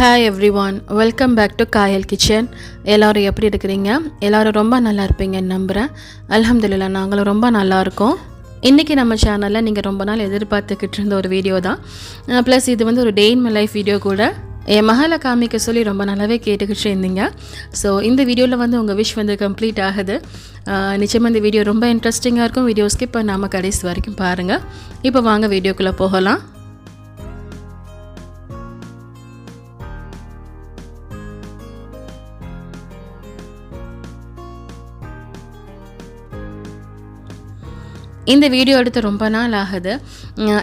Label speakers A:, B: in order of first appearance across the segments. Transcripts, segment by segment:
A: Hi everyone welcome back to Kayal kitchen எல்லோரும் எப்படி இருக்கிறீங்க? எல்லோரும் ரொம்ப நல்லா இருப்பீங்கன்னு நம்புகிறேன் அலமதுல்லா நாங்களும் ரொம்ப நல்லாயிருக்கோம் இன்றைக்கி நம்ம சேனலில் நீங்கள் ரொம்ப நாள் எதிர்பார்த்துக்கிட்டு இருந்த ஒரு வீடியோ தான். ப்ளஸ் இது வந்து ஒரு day in my life video கூட. என் மகளை காமிக்க சொல்லி ரொம்ப நல்லாவே கேட்டுக்கிட்டு இருந்தீங்க. ஸோ இந்த வீடியோவில் வந்து உங்கள் விஷ் வந்து கம்ப்ளீட் ஆகுது. நிச்சயமாக இந்த வீடியோ ரொம்ப இன்ட்ரெஸ்டிங்காக இருக்கும். வீடியோ ஸ்கிப் பண்ணாமல் கடைசி வரைக்கும் பாருங்கள் இப்போ வாங்க வீடியோக்குள்ளே போகலாம். இந்த வீடியோ எடுத்து ரொம்ப நாள் ஆகுது.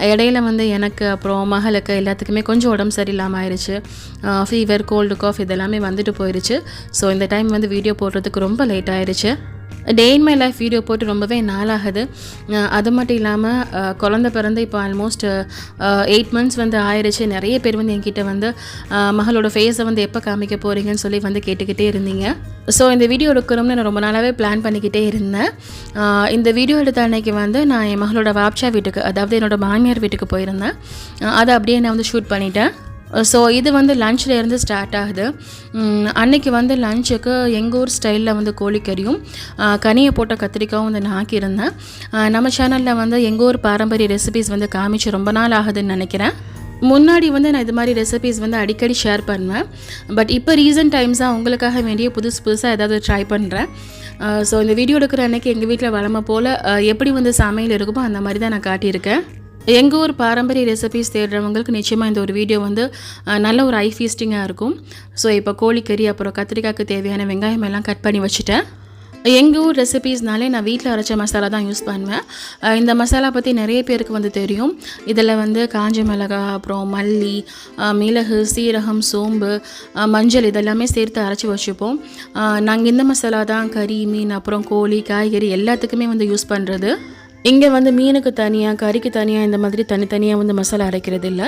A: இடையில வந்து எனக்கு அப்புறம் மகளுக்கு எல்லாத்துக்குமே கொஞ்சம் உடம்பு சரியில்லாமல் ஆயிடுச்சு ஃபீவர் கோல்டு காஃப் இதெல்லாமே வந்துட்டு போயிடுச்சு ஸோ இந்த டைம் வந்து வீடியோ போடுறதுக்கு ரொம்ப லேட் ஆயிடுச்சு day in my life video போட்டு ரொம்பவே நாளாகுது. அது மட்டும் இல்லாமல் குழந்த பிறந்து இப்போ ஆல்மோஸ்ட் எயிட் மந்த்ஸ் வந்து ஆயிடுச்சு நிறைய பேர் வந்து என்கிட்ட வந்து மகளோட ஃபேஸை வந்து எப்போ காமிக்க போகிறீங்கன்னு சொல்லி வந்து கேட்டுக்கிட்டே இருந்தீங்க. ஸோ இந்த வீடியோ எடுக்கணும்னு நான் ரொம்ப நாளாகவே பிளான் பண்ணிக்கிட்டே இருந்தேன். இந்த வீடியோ எடுத்த அன்னைக்கு வந்து நான் என் மகளோட வாப்ஷா வீட்டுக்கு அதாவது என்னோட மாமியார் வீட்டுக்கு போயிருந்தேன். அதை அப்படியே நான் வந்து ஷூட் பண்ணிட்டேன். Uh, ஸோ இது வந்து லஞ்சில் இருந்து ஸ்டார்ட் ஆகுது. அன்னைக்கு வந்து லஞ்சுக்கு எங்கள் ஊர் ஸ்டைலில் வந்து கோழிக்கறியும் கனியை போட்ட கத்திரிக்காயும் வந்து நான் ஆக்கியிருந்தேன். நம்ம சேனலில் வந்து எங்கள் ஊர் பாரம்பரிய ரெசிபிஸ் வந்து காமிச்சு ரொம்ப நாள் ஆகுதுன்னு நினைக்கிறேன். முன்னாடி வந்து நான் இது மாதிரி ரெசிபிஸ் வந்து அடிக்கடி ஷேர் பண்ணுவேன். பட் இப்போ ரீசன்ட் டைம்ஸாக உங்களுக்காக வேண்டிய புதுசு புதுசாக ஏதாவது ட்ரை பண்ணுறேன் ஸோ இந்த வீடியோ எடுக்கிற அன்னைக்கு எங்கள் வீட்டில் வளமை போல் எப்படி வந்து சமையல் இருக்குமோ அந்த மாதிரி தான் நான் காட்டியிருக்கேன். எங்கள் ஊர் பாரம்பரிய ரெசிபிஸ் தேடுறவங்களுக்கு நிச்சயமாக இந்த ஒரு வீடியோ வந்து நல்ல ஒரு ஐ ஃபீஸ்டிங்காக இருக்கும். ஸோ இப்போ கோழிக்கறி அப்புறம் கத்திரிக்காய்க்கு தேவையான வெங்காயம் எல்லாம் கட் பண்ணி வச்சுட்டேன். எங்கள் ஊர் ரெசிபீஸ்னாலே நான் வீட்டில் அரைச்ச மசாலா தான் யூஸ் பண்ணுவேன். இந்த மசாலா பற்றி நிறைய பேருக்கு வந்து தெரியும். இதில் வந்து காஞ்ச மிளகா அப்புறம் மல்லி மிளகு சீரகம் சோம்பு மஞ்சள் இதெல்லாமே சேர்த்து அரைச்சி வச்சுப்போம். நாங்கள் இந்த மசாலா தான் கறி மீன் அப்புறம் கோழி காய்கறி எல்லாத்துக்குமே வந்து யூஸ் பண்ணுறது இங்கே வந்து மீனுக்கு தனியாக கறிக்கு தனியாக இந்த மாதிரி தனித்தனியாக வந்து மசாலா அரைக்கிறது இல்லை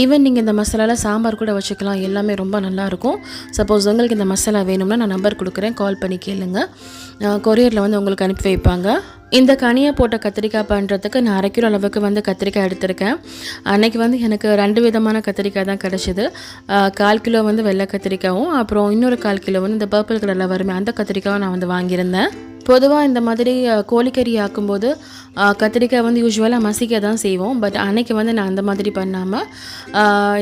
A: ஈவன் நீங்கள் இந்த மசாலாவில் சாம்பார் கூட வச்சுக்கலாம். எல்லாமே ரொம்ப நல்லாயிருக்கும் சப்போஸ் உங்களுக்கு இந்த மசாலா வேணும்னா நான் நம்பர் கொடுக்குறேன். கால் பண்ணி கேளுங்க. கொரியரில் வந்து உங்களுக்கு அனுப்பி வைப்பாங்க. இந்த கனியை போட்ட கத்திரிக்காய் பண்ணுறதுக்கு நான் அரை கிலோ அளவுக்கு வந்து கத்திரிக்காய் எடுத்திருக்கேன். அன்னைக்கு வந்து எனக்கு ரெண்டு விதமான கத்திரிக்காய் தான் கிடச்சிது. கால் கிலோ வந்து வெள்ளை கத்திரிக்காயும் அப்புறம் இன்னொரு கால் கிலோ வந்து இந்த பர்பிள் கலரில் வருமே. அந்த கத்திரிக்காயும் நான் வந்து வாங்கியிருந்தேன். பொதுவாக இந்த மாதிரி கோழிக்கறி ஆக்கும்போது கத்திரிக்காய் வந்து யூஸ்வலாக மசிக்க தான் செய்வோம். பட் அன்னைக்கு வந்து நான் அந்த மாதிரி பண்ணாமல்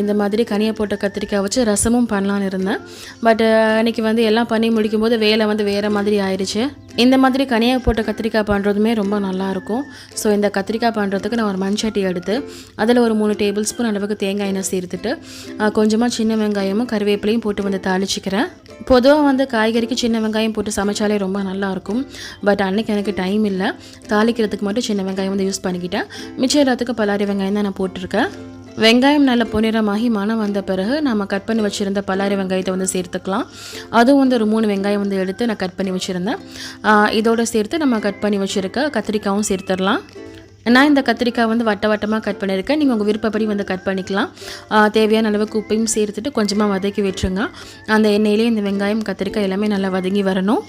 A: இந்த மாதிரி கனியை போட்ட கத்திரிக்காய் வச்சு ரசமும் பண்ணலான்னு இருந்தேன். பட் அன்னைக்கு வந்து எல்லாம் பண்ணி முடிக்கும்போது வேலை வந்து வேறு மாதிரி ஆயிடுச்சு இந்த மாதிரி கனியாக போட்ட கத்திரிக்காய் பண்ணுறதுமே ரொம்ப நல்லாயிருக்கும். ஸோ இந்த கத்திரிக்காய் பண்ணுறதுக்கு நான் ஒரு மண்சட்டி எடுத்து அதில் ஒரு மூணு டேபிள் ஸ்பூன் அளவுக்கு தேங்காய் எண்ணெய் சேர்த்துட்டு கொஞ்சமாக சின்ன வெங்காயமும் கருவேப்பிலையும் போட்டு வந்து தாளிச்சிக்கிறேன். பொதுவாக வந்து காய்கறிக்கு சின்ன வெங்காயம் போட்டு சமைச்சாலே ரொம்ப நல்லாயிருக்கும். பட் அன்னைக்கு எனக்கு டைம் இல்லை. தாளிக்கிறதுக்கு மட்டும் சின்ன வெங்காயம் வந்து யூஸ் பண்ணிக்கிட்டேன். மிச்சம் எல்லாத்துக்கும் பல்லாரி வெங்காயம் தான் நான் போட்டிருக்கேன். வெங்காயம் நல்ல பொன்னிறமாகி மனம் வந்த பிறகு நம்ம கட் பண்ணி வச்சுருந்த பல்லாரி வெங்காயத்தை வந்து சேர்த்துக்கலாம். அதுவும் வந்து ஒரு மூணு வெங்காயம் வந்து எடுத்து நான் கட் பண்ணி வச்சுருந்தேன். இதோடு சேர்த்து நம்ம கட் பண்ணி வச்சுருக்க கத்திரிக்காயும் சேர்த்துடலாம். நான் இந்த கத்திரிக்காய் வந்து வட்ட வட்டமாக கட் பண்ணியிருக்கேன். நீங்கள் உங்கள் விருப்பப்படி வந்து கட் பண்ணிக்கலாம். தேவையான அளவுக்கு உப்பையும் சேர்த்துட்டு கொஞ்சமாக வதக்கி விட்டுருங்க. அந்த எண்ணெயிலே இந்த வெங்காயம் கத்திரிக்காய் எல்லாமே நல்லா வதங்கி வரணும்.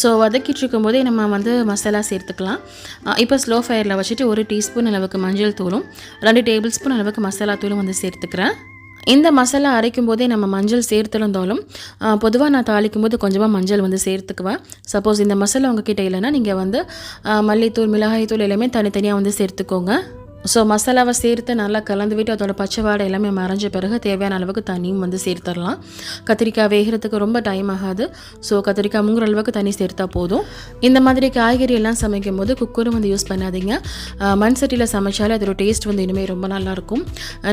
A: ஸோ வதக்கிட்டு இருக்கும்போதே நம்ம வந்து மசாலா சேர்த்துக்கலாம். இப்போ ஸ்லோ ஃபயரில் வச்சுட்டு ஒரு டீஸ்பூன் அளவுக்கு மஞ்சள் தூளும் ரெண்டு டேபிள் ஸ்பூன் அளவுக்கு மசாலா தூளும் வந்து சேர்த்துக்கிறேன். இந்த மசாலா அரைக்கும் போதே நம்ம மஞ்சள் சேர்த்துருந்தாலும் பொதுவாக நான் தாளிக்கும் போது கொஞ்சமாக மஞ்சள் வந்து சேர்த்துக்குவேன். சப்போஸ் இந்த மசாலா உங்ககிட்ட இல்லைன்னா நீங்கள் வந்து ஆ, மல்லித்தூள் மிளகாய்த்தூள் எல்லாமே தனித்தனியாக வந்து சேர்த்துக்கோங்க. ஸோ மசாலாவை சேர்த்து நல்லா கலந்து விட்டு அதோட பச்சை வாடை எல்லாமே மறைஞ்ச பிறகு தேவையான அளவுக்கு தண்ணியும் வந்து சேர்த்துடலாம். கத்திரிக்காய் வேகிறதுக்கு ரொம்ப டைம் ஆகாது. ஸோ கத்திரிக்காய் முங்குற அளவுக்கு தண்ணி சேர்த்தா போதும். இந்த மாதிரி காய்கறி எல்லாம் சமைக்கும் போது குக்கரும் வந்து யூஸ் பண்ணாதீங்க. மண் சட்டியில் சமைச்சாலே அதோட டேஸ்ட் வந்து இனிமேல் ரொம்ப நல்லாயிருக்கும்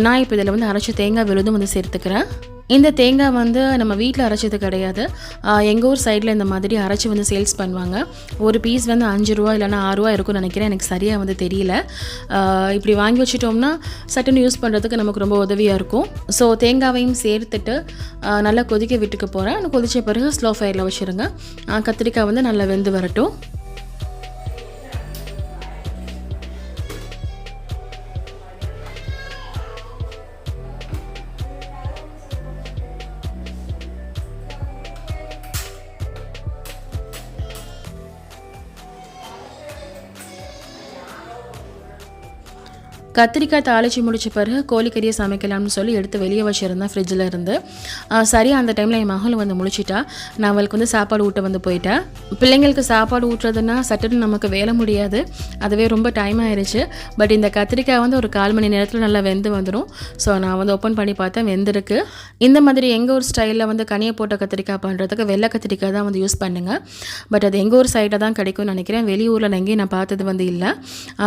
A: நான் இப்போ இதில் வந்து அரைச்ச தேங்காய் விழுதும் வந்து சேர்த்துக்கிறேன். இந்த தேங்காய் வந்து நம்ம வீட்டில் அரைச்சது கிடையாது. எங்கள் ஊர் சைடில் இந்த மாதிரி அரைச்சி வந்து சேல்ஸ் பண்ணுவாங்க. ஒரு பீஸ் வந்து அஞ்சு ரூபா இல்லைனா ஆறுரூவா இருக்கும்னு நினைக்கிறேன். எனக்கு சரியாக வந்து தெரியல. இப்படி வாங்கி வச்சிட்டோம்னா சட்டுன்னு யூஸ் பண்ணுறதுக்கு நமக்கு ரொம்ப உதவியாக இருக்கும். ஸோ தேங்காவையும் சேர்த்துட்டு நல்லா கொதிக்க விட்டுக்க போகிறேன் கொதிச்ச பிறகு ஸ்லோ ஃபயரில் வச்சுருங்க. கத்திரிக்காய் வந்து நல்லா வெந்து வரட்டும். கத்திரிக்காய் தாளிச்சு முடிச்ச பிறகு கோழிக்கறியை சமைக்கலாம்னு சொல்லி எடுத்து வெளியே வச்சுருந்தேன் ஃப்ரிட்ஜில் இருந்து. ஆ, அந்த டைமில் என் மகளும் வந்து முழிச்சிட்டா. நான் அவளுக்கு வந்து சாப்பாடு ஊட்ட வந்து போயிட்டேன். பிள்ளைங்களுக்கு சாப்பாடு ஊட்டுறதுன்னா சட்டுன்னு நமக்கு வேலை முடியாது. அதுவே ரொம்ப டைம் ஆயிடுச்சு பட் இந்த கத்திரிக்காய் வந்து ஒரு கால் மணி நேரத்தில் நல்லா வெந்து வந்துடும் ஸோ நான் வந்து ஓப்பன் பண்ணி பார்த்தேன் வெந்திருக்கு. இந்த மாதிரி எங்கள் ஊர் ஸ்டைலில் வந்து கனியை போட்ட கத்திரிக்காய் பண்ணுறதுக்கு வெள்ளை கத்திரிக்காய் தான் வந்து யூஸ் பண்ணுங்கள் பட் அது எங்கள் ஊர் சைடில் தான் கிடைக்கும்னு நினைக்கிறேன். வெளியூரில் எங்கேயும் நான் பார்த்தது வந்து இல்லை.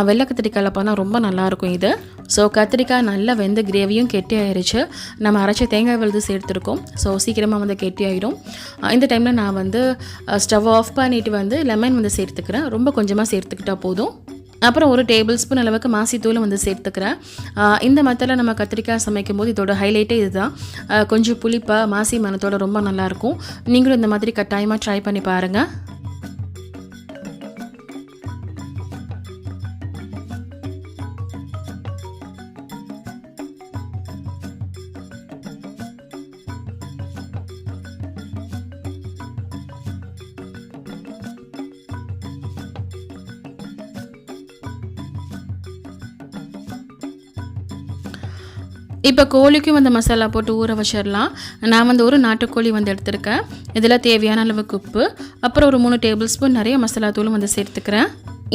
A: வெள்ளை கத்திரிக்காயில் பண்ணால் ரொம்ப நல்லாயிருக்கும் இது. ஸோ கத்திரிக்காய் நல்லா வெந்து கிரேவியும் கெட்டி ஆயிடுச்சு நம்ம அரைச்ச தேங்காய் விழுது சேர்த்துருக்கோம். ஸோ சீக்கிரமாக வந்து கெட்டி ஆயிடும் இந்த டைமில் நான் வந்து ஸ்டவ் ஆஃப் பண்ணிட்டு வந்து லெமன் வந்து சேர்த்துக்கிறேன். ரொம்ப கொஞ்சமாக சேர்த்துக்கிட்டால் போதும். அப்புறம் ஒரு டேபிள் ஸ்பூன் அளவுக்கு மாசித்தூளும் வந்து சேர்த்துக்கிறேன். இந்த மெத்தடில் நம்ம கத்திரிக்காய் சமைக்கும் போது இதோட ஹைலைட்டே இதுதான். கொஞ்சம் புளிப்பாக மாசி மனத்தோட ரொம்ப நல்லாயிருக்கும் நீங்களும் இந்த மாதிரி கட்டாயமாக ட்ரை பண்ணி பாருங்கள் இப்போ கோழிக்கும் அந்த மசாலா போட்டு ஊற வச்சிடலாம். நான் வந்து ஒரு நாட்டுக்கோழி வந்து எடுத்திருக்கேன். இதில் தேவையான அளவுக்கு உப்பு அப்புறம் ஒரு மூணு டேபிள் ஸ்பூன் நிறைய மசாலா தூளும் வந்து சேர்த்துக்கிறேன்.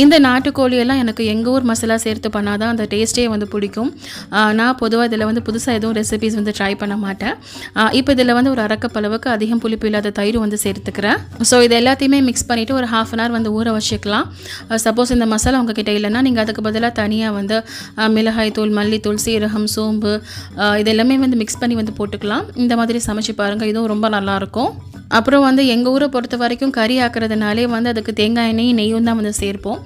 A: இந்த நாட்டுக்கோழியெல்லாம் எனக்கு எங்கள் ஊர் மசாலா சேர்த்து பண்ணால் தான் அந்த டேஸ்ட்டே வந்து பிடிக்கும். நான் பொதுவாக இதில் வந்து புதுசாக எதுவும் ரெசிபிஸ் வந்து ட்ரை பண்ண மாட்டேன். இப்போ இதில் வந்து ஒரு அரக்கப்பளவுக்கு அதிகம் புளிப்பு இல்லாத தயிர் வந்து சேர்த்துக்கிறேன். ஸோ இது எல்லாத்தையுமே மிக்ஸ் பண்ணிவிட்டு ஒரு ஹாஃப் அன் ஹவர் வந்து ஊற வச்சுக்கலாம். சப்போஸ் இந்த மசாலா உங்ககிட்ட இல்லைன்னா நீங்கள் அதுக்கு பதிலாக தனியாக வந்து மிளகாய் தூள் மல்லித்தூள் சீரகம் சோம்பு இதெல்லாமே இது எல்லாமே வந்து மிக்ஸ் பண்ணி வந்து போட்டுக்கலாம். இந்த மாதிரி சமைச்சு பாருங்கள் இதுவும் ரொம்ப நல்லாயிருக்கும் அப்புறம் வந்து எங்கள் ஊரை பொறுத்த வரைக்கும் கறி ஆக்கிறதுனாலே வந்து அதுக்கு தேங்காய் எண்ணெயும் நெய்யும் தான் வந்து சேர்ப்போம்.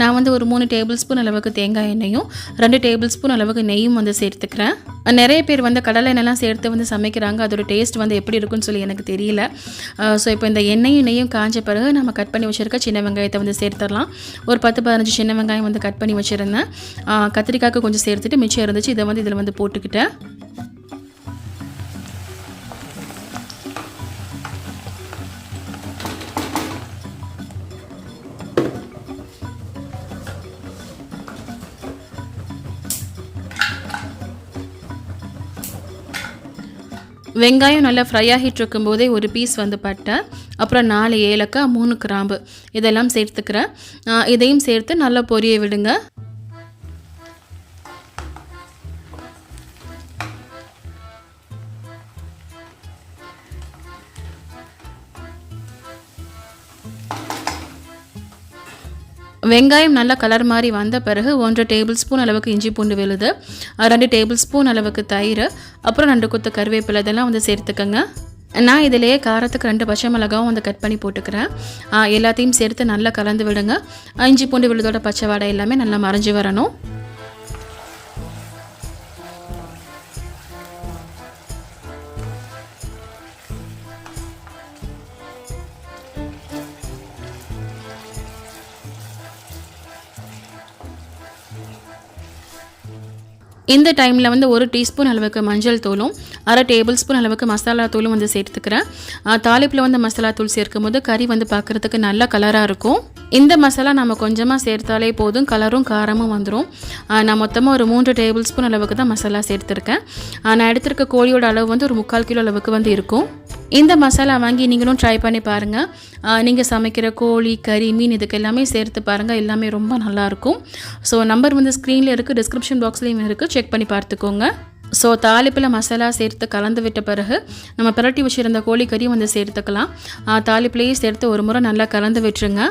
A: நான் வந்து ஒரு மூணு டேபிள் ஸ்பூன் அளவுக்கு தேங்காய் எண்ணெயும் ரெண்டு டேபிள் ஸ்பூன் அளவுக்கு நெய்யும் வந்து சேர்த்துக்கிறேன். நிறைய பேர் வந்து கடலை எண்ணெய்லாம் சேர்த்து வந்து சமைக்கிறாங்க. அதோட டேஸ்ட் வந்து எப்படி இருக்குன்னு சொல்லி எனக்கு தெரியல. ஸோ இப்போ இந்த எண்ணெயும் நெய்யும் காஞ்ச பிறகு நம்ம கட் பண்ணி வச்சுருக்க சின்ன வெங்காயத்தை வந்து சேர்த்துடலாம். ஒரு பத்து பதினஞ்சு சின்ன வெங்காயம் வந்து கட் பண்ணி வச்சுருந்தேன். கத்திரிக்காய்க்கு கொஞ்சம் சேர்த்துட்டு மிச்சம் இருந்துச்சு. இதை வந்து இதில் வந்து போட்டுக்கிட்டேன். வெங்காயம் நல்லா ஃப்ரை ஆகிட்டு இருக்கும்போதே ஒரு பீஸ் வந்து பட்டை அப்புறம் நாலு ஏலக்காய் மூணு கிராம்பு. இதெல்லாம் சேர்த்துக்கிறேன். இதையும் சேர்த்து நல்லா பொரிய விடுங்க. வெங்காயம் நல்லா கலர் மாதிரி வந்த பிறகு ஒன்றரை டேபிள் ஸ்பூன் அளவுக்கு இஞ்சி பூண்டு விழுது ரெண்டு டேபிள் ஸ்பூன் அளவுக்கு தயிர் அப்புறம் ரெண்டு கொத்து கருவேப்பிலை இதெல்லாம் வந்து சேர்த்துக்கோங்க. நான் இதிலேயே காரத்துக்கு ரெண்டு பச்சை மிளகாவும் வந்து கட் பண்ணி போட்டுக்கிறேன். எல்லாத்தையும் சேர்த்து நல்லா கலந்து விடுங்க. இஞ்சி பூண்டு விழுதோட பச்சை வாடை எல்லாமே நல்லா மறைஞ்சு வரணும். இந்த டைமில் வந்து ஒரு டீஸ்பூன் அளவுக்கு மஞ்சள் தூளும் அரை டேபிள் ஸ்பூன் அளவுக்கு மசாலா தூளும் வந்து சேர்த்துக்கிறேன். தாளிப்பில் வந்து மசாலா தூள் சேர்க்கும் போது கறி வந்து பார்க்குறதுக்கு நல்ல கலராக இருக்கும். இந்த மசாலா நம்ம கொஞ்சமாக சேர்த்தாலே போதும் கலரும் காரமும் வந்துடும் நான் மொத்தமாக ஒரு மூன்று டேபிள் ஸ்பூன் அளவுக்கு தான் மசாலா சேர்த்துருக்கேன். நான் எடுத்திருக்க கோழியோட அளவு வந்து ஒரு முக்கால் கிலோ அளவுக்கு வந்து இருக்கும். இந்த மசாலா வாங்கி நீங்களும் ட்ரை பண்ணி பாருங்கள் நீங்கள் சமைக்கிற கோழி கறி மீன் இதுக்கு எல்லாமே சேர்த்து பாருங்கள் எல்லாமே ரொம்ப நல்லாயிருக்கும் ஸோ நம்பர் வந்து ஸ்க்ரீனில் இருக்குது டிஸ்கிரிப்ஷன் பாக்ஸ்லேயும் இருக்குது செக் பண்ணி பார்த்துக்கோங்க. ஸோ தாளிப்பில் மசாலா சேர்த்து கலந்து விட்ட பிறகு நம்ம பிரட்டி வச்சுருந்த கோழிக்கறியும் வந்து சேர்த்துக்கலாம். ஆ, சேர்த்து ஒரு முறை நல்லா கலந்து விட்டுருங்க.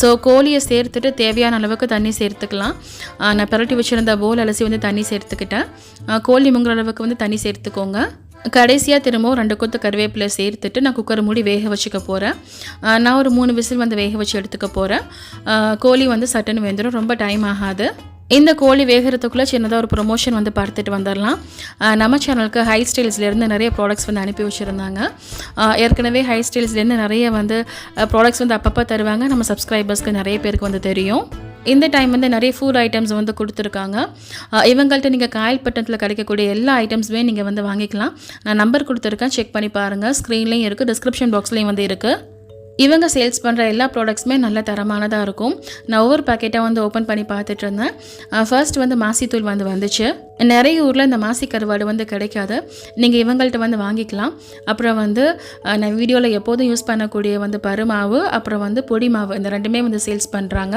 A: ஸோ கோழியை சேர்த்துட்டு தேவையான அளவுக்கு தண்ணி சேர்த்துக்கலாம். நான் பிரட்டி வச்சுருந்த போல் அலசி வந்து தண்ணி சேர்த்துக்கிட்டேன். கோழி முங்குற அளவுக்கு வந்து தண்ணி சேர்த்துக்கோங்க. கடைசியாக திரும்பவும் ரெண்டு கொத்து கருவேப்பிலை சேர்த்துட்டு நான் குக்கர் மூடி வேக வச்சுக்க போகிறேன் நான் ஒரு மூணு விசில் வந்து வேக வச்சு எடுத்துக்க போகிறேன் கோழி வந்து சட்டுன்னு வெந்துடும் ரொம்ப டைம் ஆகாது. இந்த கோழி வேகிறதுக்குள்ளே சின்னதாக ஒரு ப்ரொமோஷன் வந்து பார்த்துட்டு வந்துடலாம் நம்ம சேனலுக்கு ஹை ஸ்டைல்ஸ்லேருந்து நிறைய ப்ராடக்ட்ஸ் வந்து அனுப்பி வச்சுருந்தாங்க. ஏற்கனவே ஹை ஸ்டைல்ஸ்லேருந்து நிறைய வந்து ப்ராடக்ட்ஸ் வந்து அப்பப்போ தருவாங்க. நம்ம சப்ஸ்கிரைபர்ஸ்க்கு நிறைய பேருக்கு வந்து தெரியும். இந்த டைம் வந்து நிறைய ஃபுட் ஐட்டம்ஸ் வந்து கொடுத்துருக்காங்க. இவங்கள்ட்ட நீங்கள் காயல்பட்டணத்தில் கிடைக்கக்கூடிய எல்லா ஐட்டம்ஸுமே நீங்கள் வந்து வாங்கிக்கலாம். நான் நம்பர் கொடுத்துருக்கேன். செக் பண்ணி பாருங்கள் ஸ்க்ரீன்லேயும் இருக்குது டிஸ்கிரிப்ஷன் பாக்ஸ்லேயும் வந்து இருக்குது இவங்க சேல்ஸ் பண்ணுற எல்லா ப்ராடக்ட்ஸுமே நல்ல தரமானதாக இருக்கும். நான் ஒவ்வொரு பேக்கெட்டாக வந்து ஓப்பன் பண்ணி பார்த்துட்டு இருந்தேன். ஃபர்ஸ்ட் வந்து மாசித்தூள் வந்து வந்துச்சு. நிறைய ஊரில் இந்த மாசி கருவாடு வந்து கிடைக்காது. நீங்கள் இவங்கள்ட்ட வந்து வாங்கிக்கலாம். அப்புறம் வந்து நான் வீடியோவில் எப்போதும் யூஸ் பண்ணக்கூடிய வந்து பருமாவு அப்புறம் வந்து பொடி மாவு இந்த ரெண்டுமே வந்து சேல்ஸ் பண்ணுறாங்க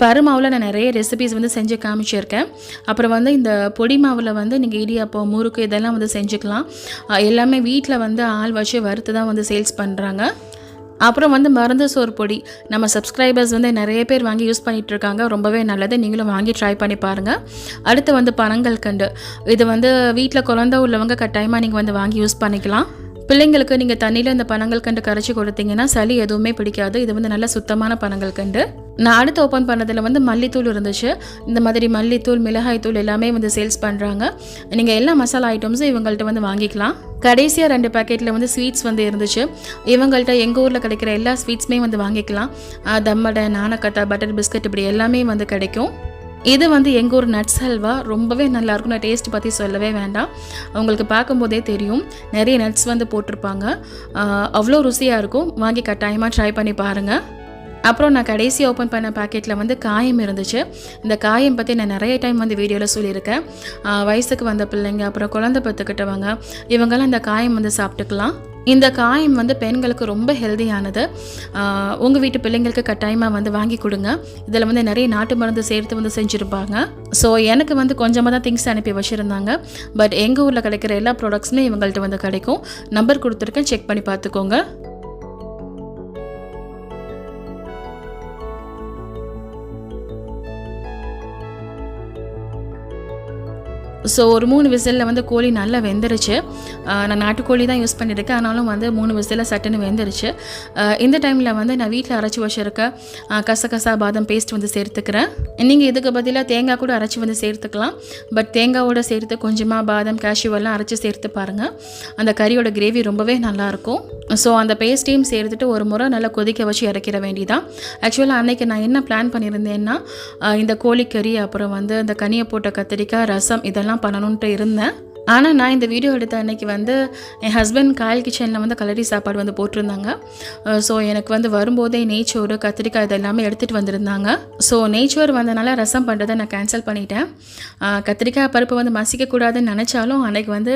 A: பருமாவில் நான் நிறைய ரெசிபிஸ் வந்து செஞ்சு காமிச்சிருக்கேன். அப்புறம் வந்து இந்த பொடி மாவில் வந்து நீங்கள் இடியாப்பம் முறுக்கு இதெல்லாம் வந்து செஞ்சுக்கலாம். எல்லாமே வீட்டில் வந்து ஆள் வச்சு வறுத்து தான் வந்து சேல்ஸ் பண்ணுறாங்க அப்புறம் வந்து மருந்து சோறு பொடி. நம்ம சப்ஸ்கிரைபர்ஸ் வந்து நிறைய பேர் வாங்கி யூஸ் பண்ணிகிட்டு இருக்காங்க ரொம்பவே நல்லது. நீங்களும் வாங்கி ட்ரை பண்ணி பாருங்கள் அடுத்து வந்து பனங்கல் கண்டு. இது வந்து வீட்டில் குழந்த உள்ளவங்க கட்டாயமாக நீங்கள் வந்து வாங்கி யூஸ் பண்ணிக்கலாம். பிள்ளைங்களுக்கு நீங்கள் தண்ணியில் இந்த பனங்கள் கண்டு கரைச்சி கொடுத்தீங்கன்னா சளி எதுவுமே பிடிக்காது. இது வந்து நல்ல சுத்தமான பனங்கள் கண்டு. நான் அடுத்து ஓப்பன் பண்ணதில் வந்து மல்லித்தூள் இருந்துச்சு. இந்த மாதிரி மல்லித்தூள் மிளகாய்த்தூள் எல்லாமே வந்து சேல்ஸ் பண்ணுறாங்க நீங்கள் எல்லா மசாலா ஐட்டம்ஸும் இவங்கள்ட்ட வந்து வாங்கிக்கலாம். கடைசியாக ரெண்டு பேக்கெட்டில் வந்து ஸ்வீட்ஸ் வந்து இருந்துச்சு. இவங்கள்ட்ட எங்கள் ஊரில் கிடைக்கிற எல்லா ஸ்வீட்ஸுமே வந்து வாங்கிக்கலாம். தம்மடை நாணக்கத்தை பட்டர் பிஸ்கட் இப்படி எல்லாமே வந்து கிடைக்கும். இது வந்து எங்கள் ஊர் நட்ஸ் ஹல்வா ரொம்பவே நல்லாயிருக்கும். நான் டேஸ்ட் பற்றி சொல்லவே வேண்டாம். உங்களுக்கு பார்க்கும்போதே தெரியும். நிறைய நட்ஸ் வந்து போட்டிருப்பாங்க. அவ்வளோ ருசியாக இருக்கும். வாங்கி கட்டாயமாக ட்ரை பண்ணி பாருங்கள் அப்புறம் நான் கடைசி ஓப்பன் பண்ண பாக்கெட்டில் வந்து காயம் இருந்துச்சு. இந்த காயம் பற்றி நான் நிறைய டைம் வந்து வீடியோவில் சொல்லியிருக்கேன். வயசுக்கு வந்த பிள்ளைங்க அப்புறம் குழந்தை பெற்றுக்கிட்டவங்க இவங்கெல்லாம் இந்த காயம் வந்து சாப்பிட்டுக்கலாம். இந்த காயம் வந்து பெண்களுக்கு ரொம்ப ஹெல்தியானது உங்கள் வீட்டு பிள்ளைங்களுக்கு கட்டாயமாக வந்து வாங்கி கொடுங்க. இதில் வந்து நிறைய நாட்டு மருந்து சேர்த்து வந்து செஞ்சுருப்பாங்க. ஸோ எனக்கு வந்து கொஞ்சமாக தான் திங்ஸ் அனுப்பி வச்சுருந்தாங்க. பட் எங்கள் ஊரில் கிடைக்கிற எல்லா ப்ராடக்ட்ஸுமே இவங்கள்ட்ட வந்து கிடைக்கும். நம்பர் கொடுத்துருக்கேன். செக் பண்ணி பார்த்துக்கோங்க. ஸோ ஒரு மூணு விசிலில் வந்து கோழி நல்லா வெந்துருச்சு. நான் நாட்டுக்கோழி தான் யூஸ் பண்ணியிருக்கேன் ஆனாலும் வந்து மூணு விசிலில் சட்டுன்னு வெந்துருச்சு. இந்த டைமில் வந்து நான் வீட்டில் அரைச்சி வச்சுருக்க கசகசா பாதம் பேஸ்ட் வந்து சேர்த்துக்கிறேன். நீங்கள் இதுக்கு பதிலாக தேங்காய் கூட அரைச்சி வந்து சேர்த்துக்கலாம். பட் தேங்காவோடு சேர்த்து கொஞ்சமாக பாதம் கேஷ்யூவெல்லாம் அரைச்சி சேர்த்து பாருங்கள் அந்த கறியோட கிரேவி ரொம்பவே நல்லாயிருக்கும் ஸோ அந்த பேஸ்ட்டையும் சேர்த்துட்டு ஒரு முறை நல்லா கொதிக்க வச்சு இறக்கிற வேண்டிதான். ஆக்சுவலாக அன்னைக்கு நான் என்ன பிளான் பண்ணியிருந்தேன்னா இந்த கோழிக்கறி அப்புறம் வந்து இந்த கனியை போட்ட கத்திரிக்காய் ரசம் இதெல்லாம் பண்ணணுன்ட்டு இருந்தேன். ஆனால் நான் இந்த வீடியோ எடுத்த அன்னைக்கு வந்து என் ஹஸ்பண்ட் காயல் கிச்சனில் வந்து கலரி சாப்பாடு வந்து போட்டிருந்தாங்க. ஸோ எனக்கு வந்து வரும்போதே நெய்ச்சோறு கத்திரிக்காய் இதெல்லாமே எடுத்துகிட்டு வந்திருந்தாங்க. ஸோ நெய்ச்சோறு வந்தனால ரசம் பண்ணுறதை நான் கேன்சல் பண்ணிட்டேன். கத்திரிக்காய் பருப்பு வந்து மசிக்கக்கூடாதுன்னு நினச்சாலும் அன்னைக்கு வந்து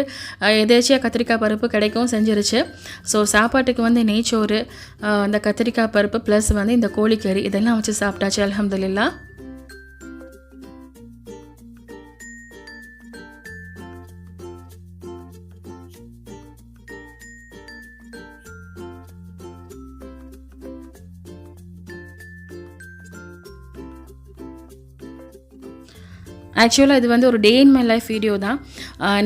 A: எதேச்சியாக கத்திரிக்காய் பருப்பு கிடைக்கும் செஞ்சிருச்சு. ஸோ சாப்பாட்டுக்கு வந்து நெய்ச்சோறு அந்த கத்திரிக்காய் பருப்பு ப்ளஸ் வந்து இந்த கோழிக்கறி இதெல்லாம் வச்சு சாப்பிட்டாச்சு அலமதுல்லா ஆக்சுவலாக இது வந்து ஒரு day in my life video தான்.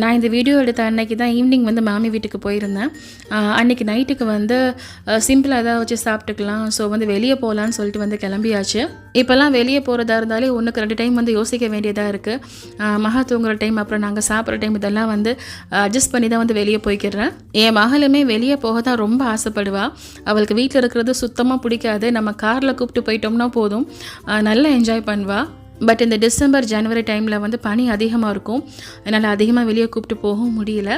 A: நான் இந்த வீடியோ எடுத்த அன்னைக்கு தான் ஈவினிங் வந்து மாமி வீட்டுக்கு போயிருந்தேன். அன்னைக்கு நைட்டுக்கு வந்து சிம்பிளாக ஏதாவது வச்சு சாப்பிட்டுக்கலாம். ஸோ வந்து வெளியே போகலான்னு சொல்லிட்டு வந்து கிளம்பியாச்சு. இப்போல்லாம் வெளியே போகிறதா இருந்தாலே ஒன்றுக்கு ரெண்டு டைம் வந்து யோசிக்க வேண்டியதாக இருக்குது மகா தூங்குற டைம் அப்புறம் நாங்கள் சாப்பிட்ற டைம் இதெல்லாம் வந்து அட்ஜஸ்ட் பண்ணி தான் வந்து வெளியே போய்க்கிறேன் என் மகளுமே வெளியே போக தான் ரொம்ப ஆசைப்படுவாள் அவளுக்கு வீட்டில் இருக்கிறது சுத்தமாக பிடிக்காது. நம்ம காரில் கூப்பிட்டு போயிட்டோம்னா போதும். நல்லா என்ஜாய் பண்ணுவாள் பட் இந்த டிசம்பர் ஜனவரி டைமில் வந்து பனி அதிகமாக இருக்கும். என்னால் அதிகமாக வெளியே கூப்பிட்டு போகவும் முடியல.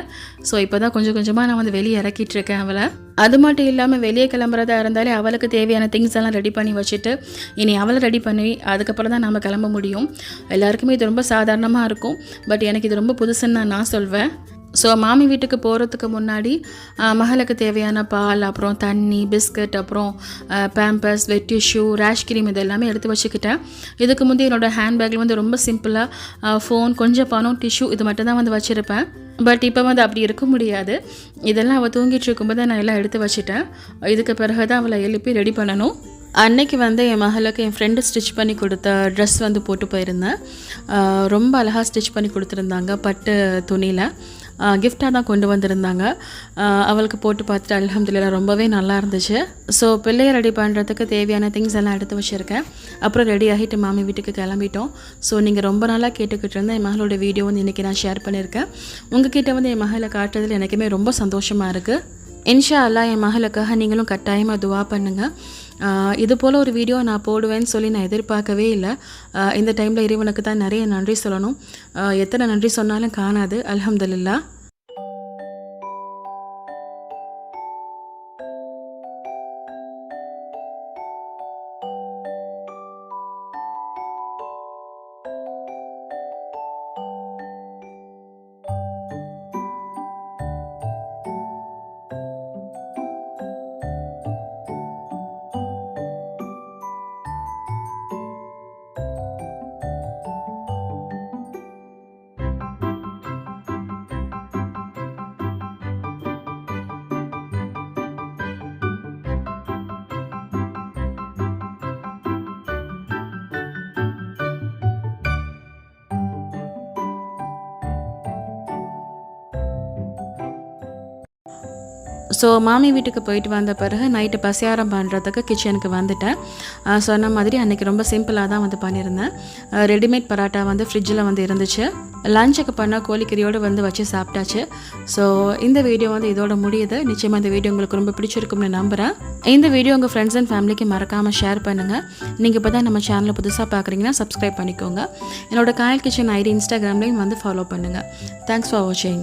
A: ஸோ இப்போ தான் கொஞ்சம் கொஞ்சமாக நான் வந்து வெளியே இறக்கிட்டு இருக்கேன் அவளை. அது மட்டும் இல்லாமல் வெளியே கிளம்புறதா இருந்தாலே அவளுக்கு தேவையான திங்ஸ் எல்லாம் ரெடி பண்ணி வச்சுட்டு இனி அவளை ரெடி பண்ணி அதுக்கப்புறம் தான் நம்ம கிளம்ப முடியும். எல்லாருக்குமே இது ரொம்ப சாதாரணமாக இருக்கும். பட் எனக்கு இது ரொம்ப புதுசுன்னு நான் நான் சொல்வேன். ஸோ மாமி வீட்டுக்கு போகிறதுக்கு முன்னாடி மகளுக்கு தேவையான பால் அப்புறம் தண்ணி பிஸ்கட் அப்புறம் Pampers wet tissue rash cream இது எல்லாமே எடுத்து வச்சுக்கிட்டேன். இதுக்கு முந்தைய என்னோட ஹேண்ட்பேக்கில் வந்து ரொம்ப சிம்பிளாக ஃபோன் கொஞ்சம் பணம் டிஷ்யூ இது மட்டும் தான் வந்து வச்சுருப்பேன். பட் இப்போ வந்து அப்படி இருக்க முடியாது. இதெல்லாம் அவள் தூங்கிட்டு இருக்கும்போது நான் எல்லாம் எடுத்து வச்சுட்டேன். இதுக்கு பிறகு தான் அவளை எழுப்பி ரெடி பண்ணணும். அன்னைக்கு வந்து என் மகளுக்கு என் ஃப்ரெண்டு ஸ்டிச் பண்ணி கொடுத்த ட்ரெஸ் வந்து போட்டு போயிருந்தேன். ரொம்ப அழகாக ஸ்டிச் பண்ணி கொடுத்துருந்தாங்க பட்டு துணியில். கிஃப்டாக தான் கொண்டு வந்திருந்தாங்க. அவளுக்கு போட்டு பார்த்துட்டு அல்ஹம்துலில்லாஹ் ரொம்பவே நல்லா இருந்துச்சு. ஸோ பிள்ளையை ரெடி பண்ணுறதுக்கு தேவையான திங்ஸ் எல்லாம் எடுத்து வச்சுருக்கேன். அப்புறம் ரெடி ஆகிட்டு மாமி வீட்டுக்கு கிளம்பிட்டோம். ஸோ நீங்கள் ரொம்ப நாளாக கேட்டுக்கிட்டு இருந்த என் மகளோட வீடியோ வந்து இன்றைக்கி நான் ஷேர் பண்ணியிருக்கேன். உங்ககிட்ட வந்து என் மகளை காட்டுறதுல எனக்குமே ரொம்ப சந்தோஷமாக இருக்குது இன்ஷா அல்லா என் மகளுக்காக நீங்களும் கட்டாயமாக துவா பண்ணுங்கள் இது போல் ஒரு வீடியோ நான் போடுவேன்னு சொல்லி நான் எதிர்பார்க்கவே இல்லை. இந்த டைமில் இறைவனுக்கு தான் நிறைய நன்றி சொல்லணும். எத்தனை நன்றி சொன்னாலும் காணாது. அலமதுல்லா ஸோ மாமி வீட்டுக்கு போயிட்டு வந்த பிறகு நைட்டு பசியாரம் பண்ணுறதுக்கு கிச்சனுக்கு வந்துட்டேன். சொன்ன மாதிரி அன்றைக்கி ரொம்ப சிம்பிளாக தான் வந்து பண்ணியிருந்தேன். ரெடிமேட் பரோட்டா வந்து ஃப்ரிட்ஜில் வந்து இருந்துச்சு. லஞ்சுக்கு பண்ணால் கோழிக்கறியோடு வந்து வச்சு சாப்பிட்டாச்சு. ஸோ இந்த வீடியோ வந்து இதோட முடியுது. நிச்சயமாக இந்த வீடியோ உங்களுக்கு ரொம்ப பிடிச்சிருக்கும்னு நம்புகிறேன் இந்த வீடியோ உங்கள் ஃப்ரெண்ட்ஸ் அண்ட் ஃபேமிலிக்கு மறக்காமல் ஷேர் பண்ணுங்கள் நீங்கள் இப்போ தான் நம்ம சேனலை புதுசாக பார்க்குறீங்கன்னா சப்ஸ்கிரைப் பண்ணிக்கோங்க. என்னோட காயல் கிச்சன் ஐடி இன்ஸ்டாகிராம்லேயும் வந்து ஃபாலோ பண்ணுங்கள் தேங்க்ஸ் ஃபார் வாட்சிங்